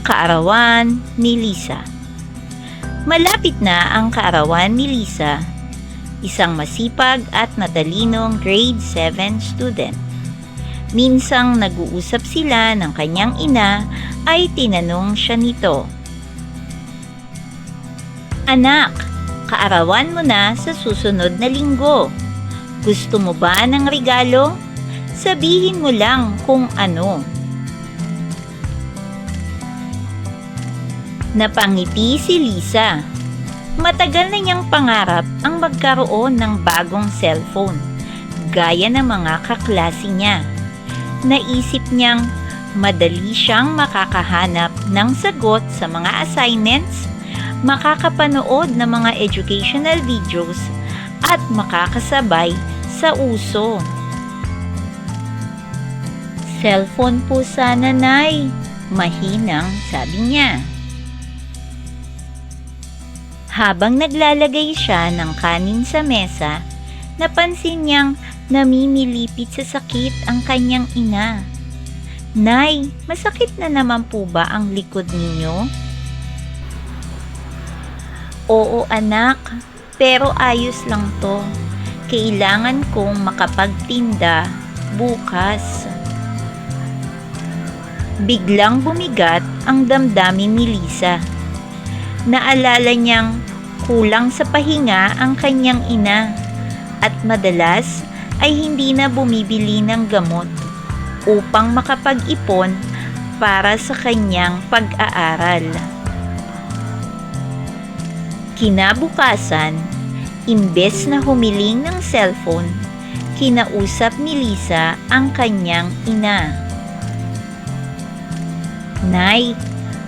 Kaarawan ni Lisa Malapit na ang kaarawan ni Lisa, isang masipag at matalinong grade 7 student. Minsang nag-uusap sila ng kanyang ina ay tinanong siya nito. Anak, kaarawan mo na sa susunod na linggo. Gusto mo ba ng regalo? Sabihin mo lang kung ano. Napangiti si Lisa. Matagal na niyang pangarap ang magkaroon ng bagong cellphone, gaya ng mga kaklase niya. Naisip niyang madali siyang makakahanap ng sagot sa mga assignments, makakapanood ng mga educational videos, at makakasabay sa uso. Cellphone po sana, Nay. Mahinang sabi niya. Habang naglalagay siya ng kanin sa mesa, napansin niyang namimilipit sa sakit ang kanyang ina. Nay, masakit na naman po ba ang likod ninyo? Oo anak, pero ayos lang to. Kailangan kong makapagtinda bukas. Biglang bumigat ang damdamin ni Lisa naalala niyang kulang sa pahinga ang kanyang ina at madalas ay hindi na bumibili ng gamot upang makapag-ipon para sa kanyang pag-aaral. Kinabukasan, imbes na humiling ng cellphone, kinausap ni Lisa ang kanyang ina. Nay,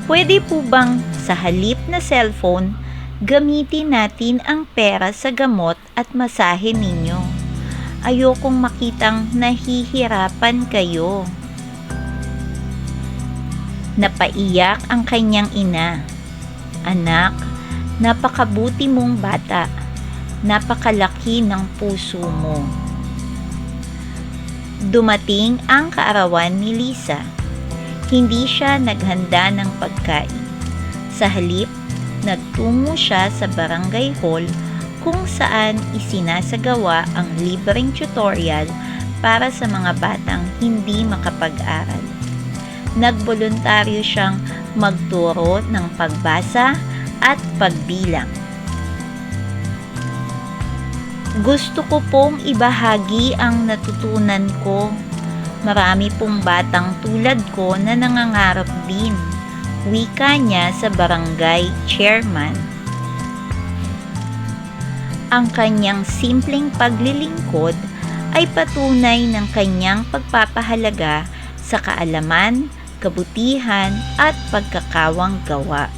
pwede po bang sa halip na cellphone, gamitin natin ang pera sa gamot at masahe ninyo. Ayokong makitang nahihirapan kayo. Napaiyak ang kanyang ina. Anak, napakabuti mong bata. Napakalaki ng puso mo. Dumating ang kaarawan ni Lisa. Hindi siya naghanda ng pagkain. Sa halip, nagtungo siya sa barangay hall kung saan isinasagawa ang libreng tutorial para sa mga batang hindi makapag-aral. Nagboluntaryo siyang magturo ng pagbasa at pagbilang. Gusto ko pong ibahagi ang natutunan ko. Marami pong batang tulad ko na nangangarap din. Wika niya sa barangay chairman. Ang kanyang simpleng paglilingkod ay patunay ng kanyang pagpapahalaga sa kaalaman, kabutihan at pagkakawang gawa.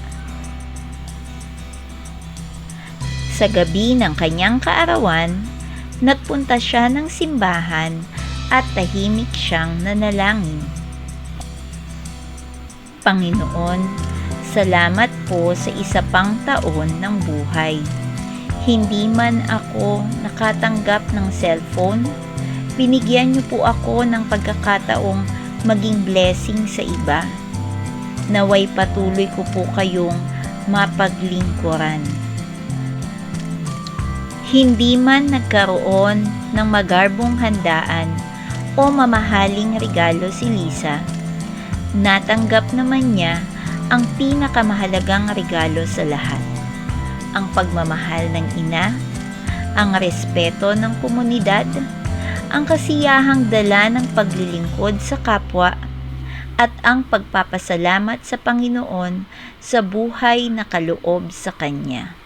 Sa gabi ng kanyang kaarawan, nagpunta siya ng simbahan at tahimik siyang nanalangin. Panginoon, salamat po sa isa pang taon ng buhay. Hindi man ako nakatanggap ng cellphone, binigyan niyo po ako ng pagkakataong maging blessing sa iba. Naway patuloy ko po kayong mapaglingkuran hindi man nagkaroon ng magarbong handaan o mamahaling regalo si Lisa, natanggap naman niya ang pinakamahalagang regalo sa lahat. Ang pagmamahal ng ina, ang respeto ng komunidad, ang kasiyahang dala ng paglilingkod sa kapwa, at ang pagpapasalamat sa Panginoon sa buhay na kaloob sa Kanya.